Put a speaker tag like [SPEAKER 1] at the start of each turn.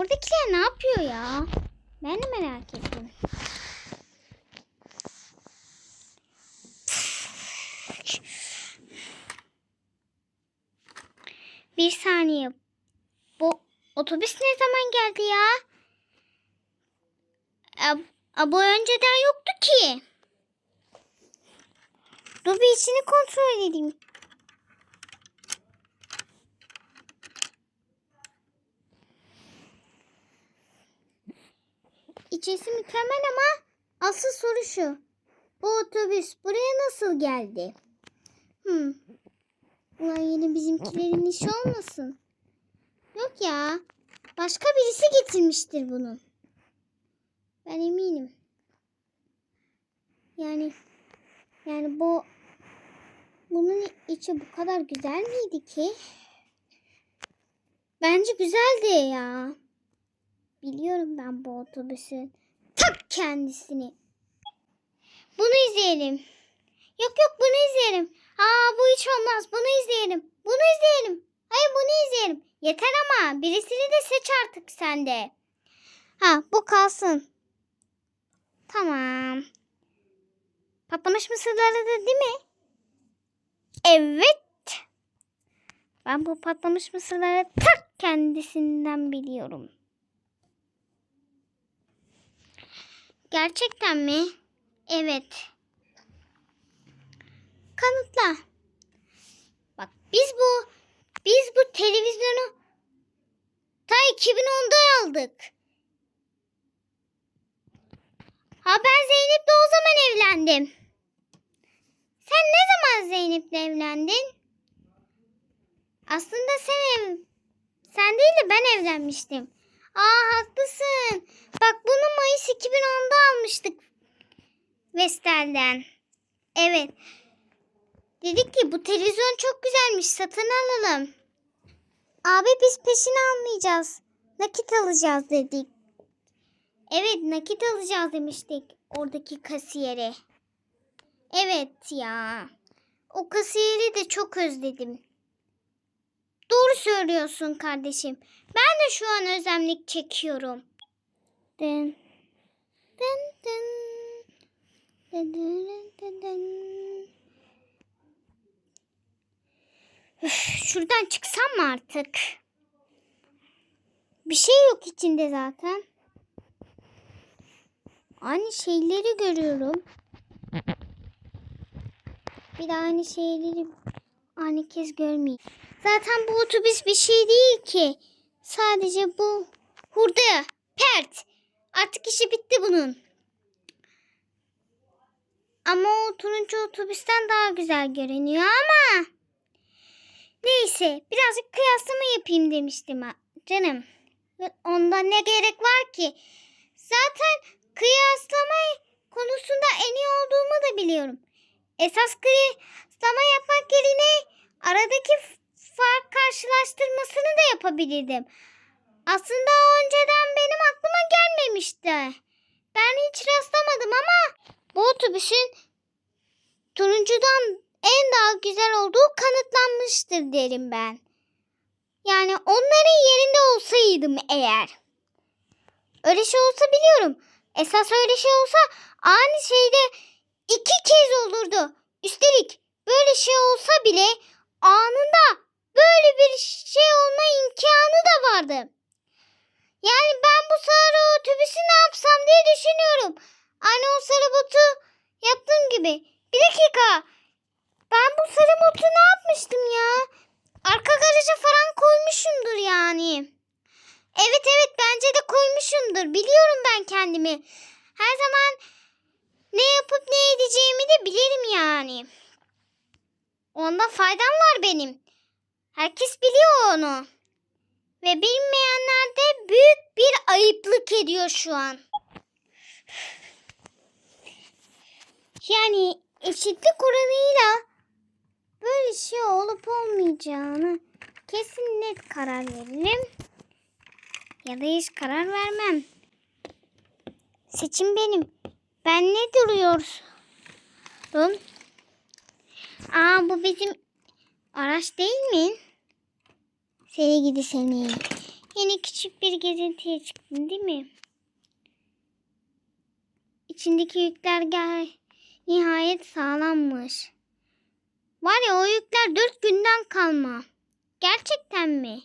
[SPEAKER 1] Oradakiler ne yapıyor ya? Ben de merak ettim. Bir saniye. Bu otobüs ne zaman geldi ya? A, bu önceden yoktu ki. Dur bir içini kontrol edeyim. İçerisi mükemmel ama asıl soru şu. Bu otobüs buraya nasıl geldi? Hmm. Ulan yine bizimkilerin işi olmasın. Yok ya. Başka birisi getirmiştir bunu. Ben eminim. Yani yani bu bunun içi bu kadar güzel miydi ki? Bence güzeldi ya. Biliyorum ben bu otobüsün. Tak kendisini. Bunu izleyelim. Yok yok bunu izleyelim. Aa bu hiç olmaz. Bunu izleyelim. Bunu izleyelim. Hayır bunu izleyelim. Yeter ama birisini de seç artık sen de. Ha bu kalsın. Tamam. Patlamış mısırları da değil mi? Evet. Ben bu patlamış mısırları tak kendisinden biliyorum. Gerçekten mi? Evet. Kanıtla. Bak biz bu biz bu televizyonu ta 2010'da aldık. Ha ben Zeynep'le o zaman evlendim. Sen ne zaman Zeynep'le evlendin? Aslında sen ev, sen değil de ben evlenmiştim. Aa haklısın. Bak bunu Mayıs 2010'da almıştık. Vestel'den. Evet. Dedik ki bu televizyon çok güzelmiş satın alalım. Abi biz peşini almayacağız. Nakit alacağız dedik. Evet nakit alacağız demiştik oradaki kasiyere. Evet ya. O kasiyeri de çok özledim. Doğru söylüyorsun kardeşim. Ben de şu an özlemlik çekiyorum. Dın, dın, dın. Dın, dın, dın, dın. Üf, şuradan çıksam mı artık? Bir şey yok içinde zaten. Aynı şeyleri görüyorum. Bir de aynı şeyleri aynı kez görmeyeyim. Zaten bu otobüs bir şey değil ki. Sadece bu hurda, pert. Artık işi bitti bunun. Ama o turuncu otobüsten daha güzel görünüyor ama. Neyse birazcık kıyaslama yapayım demiştim canım. Ondan ne gerek var ki? Zaten kıyaslama konusunda en iyi olduğumu da biliyorum. Esas kıyaslama yapmak yerine aradaki fark karşılaştırmasını da yapabilirdim. Aslında önceden benim aklıma gelmemişti. Ben hiç rastlamadım ama bu otobüsün turuncudan en daha güzel olduğu kanıtlanmıştır derim ben. Yani onların yerinde olsaydım eğer. Öyle şey olsa biliyorum. Esas öyle şey olsa aynı şeyde iki kez olurdu. Üstelik böyle şey olsa bile anında böyle bir şey olma imkanı da vardı. Yani ben bu sarı otobüsü ne yapsam diye düşünüyorum. Aynı o sarı botu yaptığım gibi. Bir dakika. Ben bu sarı botu ne yapmıştım ya? Arka garaja falan koymuşumdur yani. Evet evet bence de koymuşumdur. Biliyorum ben kendimi. Her zaman ne yapıp ne edeceğimi de bilirim yani. Onda faydam var benim. Herkes biliyor onu. Ve bilmeyenler de büyük bir ayıplık ediyor şu an. Yani eşitlik oranıyla böyle şey olup olmayacağını kesin net karar veririm. Ya da hiç karar vermem. Seçim benim. Ben ne duruyorsun? Aa bu bizim araç değil mi? Seni gidi seni. Yine küçük bir gezintiye çıktın değil mi? İçindeki yükler gel nihayet sağlammış. Var ya o yükler dört günden kalma. Gerçekten mi?